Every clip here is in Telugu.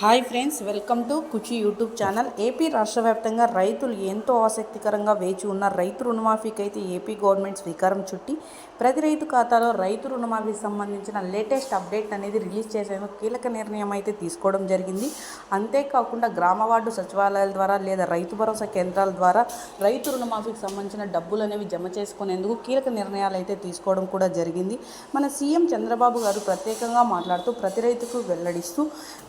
Hi friends welcome to Kuchi YouTube channel. AP రాష్ట్ర వ్యాప్తంగా రైతులు ఎంతో ఆసక్తికరంగా వేచి ఉన్న రైతు రుణమాఫీకి అయితే ఏపీ గవర్నమెంట్ శ్రీకారం చుట్టి ప్రతి రైతు ఖాతాలో రైతు రుణమాఫీకి సంబంధించిన లేటెస్ట్ అప్డేట్ అనేది రిలీజ్ చేసేందుకు కీలక నిర్ణయం అయితే తీసుకోవడం జరిగింది. అంతేకాకుండా గ్రామ వార్డు సచివాలయాల ద్వారా లేదా రైతు భరోసా కేంద్రాల ద్వారా రైతు రుణమాఫీకి సంబంధించిన డబ్బులు అనేవి జమ చేసుకునేందుకు కీలక నిర్ణయాలు అయితే తీసుకోవడం కూడా జరిగింది. మన సీఎం చంద్రబాబు గారు ప్రత్యేకంగా మాట్లాడుతూ ప్రతి రైతుకు వెల్లడిస్తూ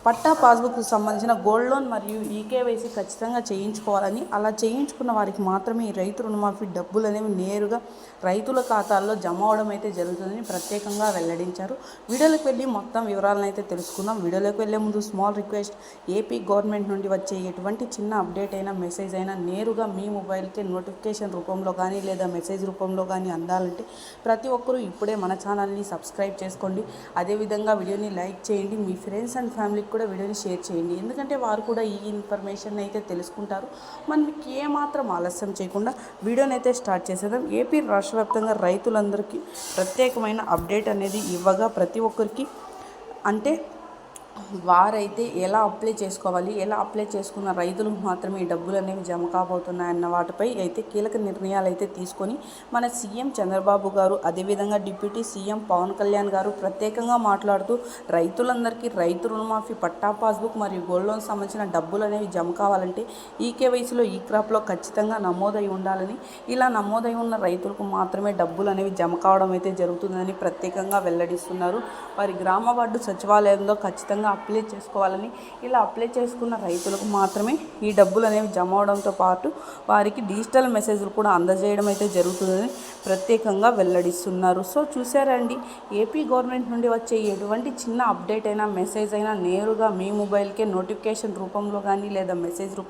పట్టా పాస్బుక్కు సంబంధించిన గోల్డ్ లోన్ మరియు ఈకేవైసీ ఖచ్చితంగా చేయించుకోవాలని. అలా చేయించుకున్న వారికి మాత్రమే ఈ రైతు రుణమాఫీ డబ్బులు అనేవి నేరుగా రైతుల ఖాతాల్లో జమ అవడం అయితే జరుగుతుందని ప్రత్యేకంగా వెల్లడించారు. వీడియోలకు వెళ్ళి మొత్తం వివరాలను అయితే తెలుసుకుందాం. వీడియోలోకి వెళ్ళే ముందు స్మాల్ రిక్వెస్ట్ ఏపీ గవర్నమెంట్ నుండి వచ్చే ఎటువంటి చిన్న అప్డేట్ అయినా మెసేజ్ అయినా నేరుగా మీ మొబైల్కి నోటిఫికేషన్ రూపంలో కానీ లేదా మెసేజ్ రూపంలో కానీ అందాలంటే ప్రతి ఒక్కరూ ఇప్పుడే మన ఛానల్ని సబ్స్క్రైబ్ చేసుకోండి. అదేవిధంగా వీడియోని లైక్ చేయండి. మీ ఫ్రెండ్స్ అండ్ ఫ్యామిలీకి కూడా వీడియోని షేర్ షేర్ చేయండి. ఎందుకంటే వారు కూడా ఈ ఇన్ఫర్మేషన్ అయితే తెలుసుకుంటారు. మనకి ఏమాత్రం ఆలస్యం చేయకుండా వీడియోని అయితే స్టార్ట్ చేసేద్దాం. ఏపీ రాష్ట్ర వ్యాప్తంగా రైతులందరికీ ప్రత్యేకమైన అప్డేట్ అనేది ఇవ్వగా ప్రతి ఒక్కరికి అంటే వారైతే ఎలా అప్లై చేసుకోవాలి ఎలా అప్లై చేసుకున్న రైతులకు మాత్రమే డబ్బులు అనేవి జమ కాబోతున్నాయన్న వాటిపై అయితే కీలక నిర్ణయాలు అయితే తీసుకొని మన సీఎం చంద్రబాబు గారు అదేవిధంగా డిప్యూటీ సీఎం పవన్ కళ్యాణ్ గారు ప్రత్యేకంగా మాట్లాడుతూ రైతులందరికీ రైతు రుణమాఫీ పట్టా పాస్బుక్ మరియు గోల్డ్ లోన్ సంబంధించిన డబ్బులు అనేవి జమ కావాలంటే ఈ కేవైసీలో ఈ క్రాప్లో ఖచ్చితంగా నమోదై ఉండాలని ఇలా నమోదై ఉన్న రైతులకు మాత్రమే డబ్బులు అనేవి జమ కావడం అయితే జరుగుతుందని ప్రత్యేకంగా వెల్లడిస్తున్నారు. వారి గ్రామ వార్డు సచివాలయంలో ఖచ్చితంగా అప్లై చేసుకోవాలని. ఇలా అప్లై చేసుకున్న రైతులకు మాత్రమే ఈ డబ్బులు అనేవి జమ అవడంతో పాటు వారికి డిజిటల్ మెసేజ్లు కూడా అందజేయడం అయితే జరుగుతుందని ప్రత్యేకంగా వెల్లడిస్తున్నారు. సో చూసారండి ఏపీ గవర్నమెంట్ నుండి వచ్చే ఎటువంటి చిన్న అప్డేట్ అయినా మెసేజ్ అయినా నేరుగా మీ మొబైల్కే నోటిఫికేషన్ రూపంలో కానీ లేదా మెసేజ్ రూపంలో